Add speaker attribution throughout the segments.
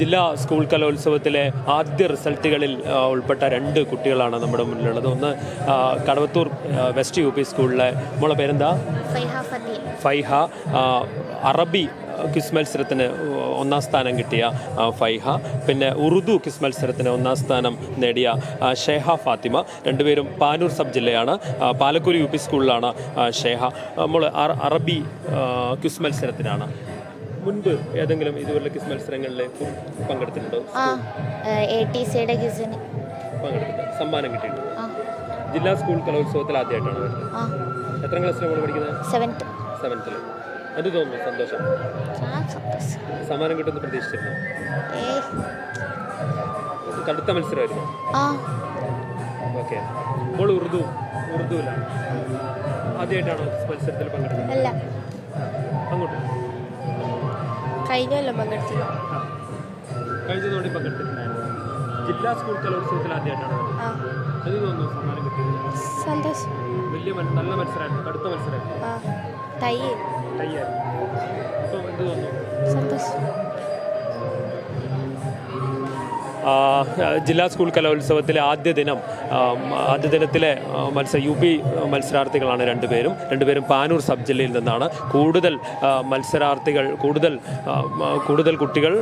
Speaker 1: ജില്ലാ സ്കൂൾ കലോത്സവത്തിലെ ആദ്യ റിസൾട്ടുകളിൽ ഉൾപ്പെട്ട രണ്ട് കുട്ടികളാണ് നമ്മുടെ മുന്നിലുള്ളത്. ഒന്ന് കടവത്തൂർ വെസ്റ്റ് യു പി സ്കൂളിലെ മോളെ പേരെന്താ?
Speaker 2: ഫൈഹ
Speaker 1: അറബി ക്വിസ് മത്സരത്തിന് ഒന്നാം സ്ഥാനം കിട്ടിയ ഫൈഹ. പിന്നെ ഉറുദു ക്വിസ് മത്സരത്തിന് ഒന്നാം സ്ഥാനം നേടിയ ഷേഹ ഫാത്തിമ. രണ്ടുപേരും പാനൂർ സബ് ജില്ലയാണ്. പാലക്കൂർ യു പി സ്കൂളിലാണ് ഷേഹ. നമ്മൾ അറബി ക്വിസ് മത്സരത്തിനാണ്. മുൻപ് ഏതെങ്കിലും ഇതുപോലുള്ള ക്വിസ് മത്സരങ്ങളിൽ പങ്കെടുത്തിട്ടുണ്ടോ?
Speaker 2: ആ എ ടി സിയുടെ ഗിസിന്
Speaker 1: പങ്കെടുത്തിട്ടുണ്ട്. സമ്മാനം കിട്ടിയിട്ടുണ്ട്. ജില്ലാ സ്കൂൾ കലോത്സവത്തിൽ ആദ്യമായിട്ടാണ് വരുന്നത്? എത്ര ക്ലാസ്സിലാണ് പഠിക്കുന്നത്?
Speaker 2: സെവൻത്ത്
Speaker 1: സെവൻത്തിൽ എന്ത് തോന്നുന്നു? സന്തോഷം. സമ്മാനം കിട്ടുമെന്ന് പ്രതീക്ഷിച്ചിരുന്നു? കടുത്ത മത്സരമായിരുന്നു. ഓക്കെ. ഇപ്പോൾ ഉറുദു ഉറുദുവിലാണ്. ആദ്യമായിട്ടാണോ മത്സരത്തിൽ പങ്കെടുക്കുന്നത്? അങ്ങോട്ട്.
Speaker 2: കഴിഞ്ഞ കൊല്ലം പങ്കെടുത്തു.
Speaker 1: കഴിഞ്ഞ പങ്കെടുത്തിട്ടുണ്ടായിരുന്നു. ജില്ലാ സ്കൂൾ കലോത്സവത്തിൽ ആദ്യമായിട്ടാണ്.
Speaker 2: ആ.
Speaker 1: തോന്നുന്നു സമ്മാനം കിട്ടിയത്?
Speaker 2: സന്തോഷം.
Speaker 1: വലിയ മത്സ- നല്ല മത്സരമായിരുന്നു കടുത്ത മത്സരമായിരുന്നു
Speaker 2: ആ. ടൈ
Speaker 1: കയ്യായിരുന്നു എന്ത് തോന്നുന്നു
Speaker 2: സന്തോഷം.
Speaker 1: ജില്ലാ സ്കൂൾ കലോത്സവത്തിലെ ആദ്യ ദിനം ആദ്യ ദിനത്തിലെ മത്സര യു പി മത്സരാർത്ഥികളാണ് രണ്ടുപേരും. രണ്ടുപേരും പാനൂർ സബ് ജില്ലയിൽ നിന്നാണ്. കൂടുതൽ മത്സരാർത്ഥികൾ കൂടുതൽ കൂടുതൽ കുട്ടികൾ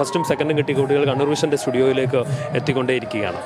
Speaker 1: ഫസ്റ്റും സെക്കൻഡും കിട്ടിയ കുട്ടികൾ കണ്ണൂർ വിഷന്റെ സ്റ്റുഡിയോയിലേക്ക് എത്തിക്കൊണ്ടേയിരിക്കുകയാണ്.